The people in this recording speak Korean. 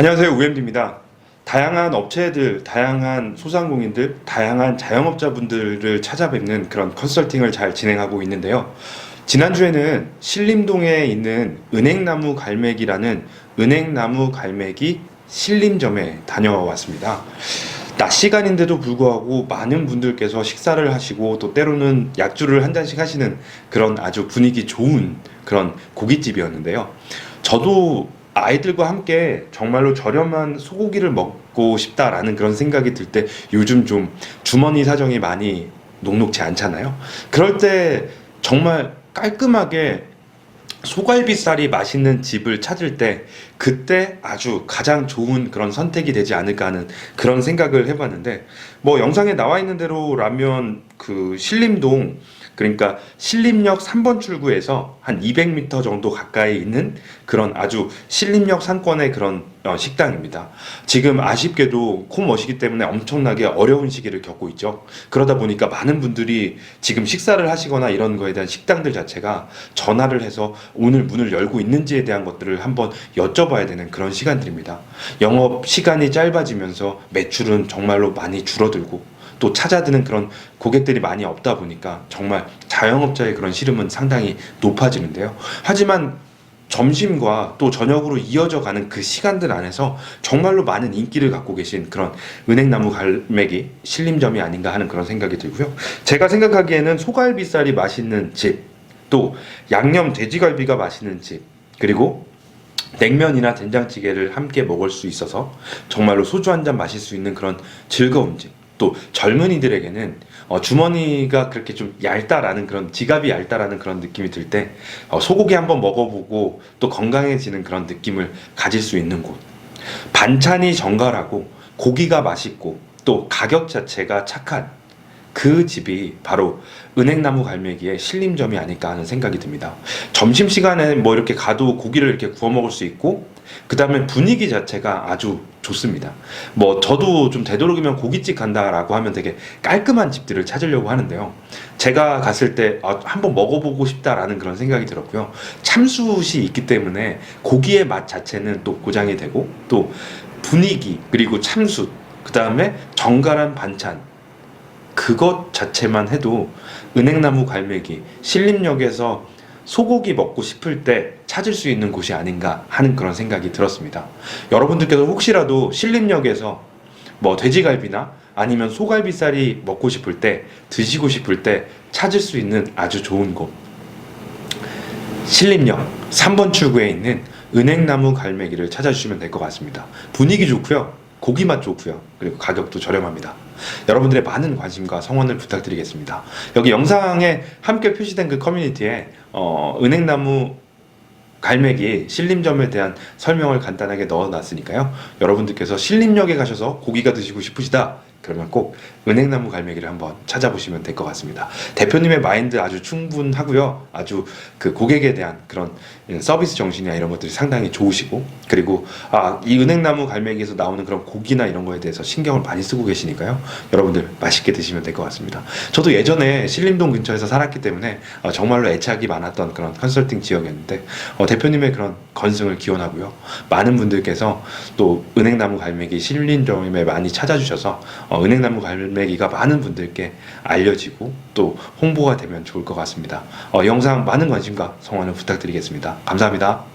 안녕하세요 우엠디입니다. 다양한 업체들, 다양한 소상공인들, 다양한 자영업자분들을 찾아뵙는 그런 컨설팅을 잘 진행하고 있는데요. 지난주에는 신림동에 있는 은행나무 갈매기라는 은행나무 갈매기 신림점에 다녀왔습니다. 낮 시간인데도 불구하고 많은 분들께서 식사를 하시고 또 때로는 약주를 한 잔씩 하시는 그런 아주 분위기 좋은 그런 고깃집이었는데요. 저도 아이들과 함께 정말로 저렴한 소고기를 먹고 싶다라는 그런 생각이 들 때 요즘 좀 주머니 사정이 많이 녹록지 않잖아요. 그럴 때 정말 깔끔하게 소갈비살이 맛있는 집을 찾을 때 그때 아주 가장 좋은 그런 선택이 되지 않을까 하는 그런 생각을 해봤는데 뭐 영상에 나와 있는 대로 라면 그 신림동 그러니까 신림역 3번 출구에서 한 200m 정도 가까이 있는 그런 아주 신림역 상권의 그런 어, 식당입니다. 지금 아쉽게도 코머시기 때문에 엄청나게 어려운 시기를 겪고 있죠. 그러다 보니까 많은 분들이 지금 식사를 하시거나 이런 거에 대한 식당들 자체가 전화를 해서 오늘 문을 열고 있는지에 대한 것들을 한번 여쭤봐야 되는 그런 시간들입니다. 영업 시간이 짧아지면서 매출은 정말로 많이 줄어들고 또 찾아드는 그런 고객들이 많이 없다 보니까 정말 자영업자의 그런 시름은 상당히 높아지는데요. 하지만 점심과 또 저녁으로 이어져 가는 그 시간들 안에서 정말로 많은 인기를 갖고 계신 그런 은행나무 갈매기 신림점이 아닌가 하는 그런 생각이 들고요. 제가 생각하기에는 소갈비살이 맛있는 집, 또 양념 돼지갈비가 맛있는 집, 그리고 냉면이나 된장찌개를 함께 먹을 수 있어서 정말로 소주 한 잔 마실 수 있는 그런 즐거운 집. 또 젊은이들에게는 어, 주머니가 그렇게 좀 얇다라는 그런 지갑이 얇다라는 그런 느낌이 들 때 어, 소고기 한번 먹어보고 또 건강해지는 그런 느낌을 가질 수 있는 곳. 반찬이 정갈하고 고기가 맛있고 또 가격 자체가 착한 그 집이 바로 은행나무 갈매기의 신림점이 아닐까 하는 생각이 듭니다. 점심 시간에 뭐 이렇게 가도 고기를 이렇게 구워 먹을 수 있고 그 다음에 분위기 자체가 아주 좋습니다. 뭐 저도 좀 되도록이면 고깃집 간다라고 하면 되게 깔끔한 집들을 찾으려고 하는데요. 제가 갔을 때 아, 한번 먹어보고 싶다라는 그런 생각이 들었고요. 참숯이 있기 때문에 고기의 맛 자체는 또 고장이 되고 또 분위기 그리고 참숯 그 다음에 정갈한 반찬 그것 자체만 해도 은행나무 갈매기 신림역에서 소고기 먹고 싶을 때 찾을 수 있는 곳이 아닌가 하는 그런 생각이 들었습니다. 여러분들께서 혹시라도 신림역에서 뭐 돼지갈비나 아니면 소갈비살이 먹고 싶을 때 드시고 싶을 때 찾을 수 있는 아주 좋은 곳 신림역 3번 출구에 있는 은행나무 갈매기를 찾아주시면 될 것 같습니다. 분위기 좋고요. 고기 맛 좋고요. 그리고 가격도 저렴합니다. 여러분들의 많은 관심과 성원을 부탁드리겠습니다. 여기 영상에 함께 표시된 그 커뮤니티에 어, 은행나무 갈매기 신림점에 대한 설명을 간단하게 넣어놨으니까요. 여러분들께서 신림역에 가셔서 고기가 드시고 싶으시다. 그러면 꼭 은행나무 갈매기를 한번 찾아보시면 될 것 같습니다. 대표님의 마인드 아주 충분하고요. 아주 그 고객에 대한 그런 서비스 정신이나 이런 것들이 상당히 좋으시고 그리고 아, 이 은행나무 갈매기에서 나오는 그런 고기나 이런 거에 대해서 신경을 많이 쓰고 계시니까요. 여러분들 맛있게 드시면 될 것 같습니다. 저도 예전에 신림동 근처에서 살았기 때문에 어, 정말로 애착이 많았던 그런 컨설팅 지역이었는데 어, 대표님의 그런 건승을 기원하고요. 많은 분들께서 또 은행나무 갈매기 신림점에 많이 찾아주셔서 어, 은행나무 갈매기가 많은 분들께 알려지고 또 홍보가 되면 좋을 것 같습니다. 어, 영상 많은 관심과 성원을 부탁드리겠습니다. 감사합니다.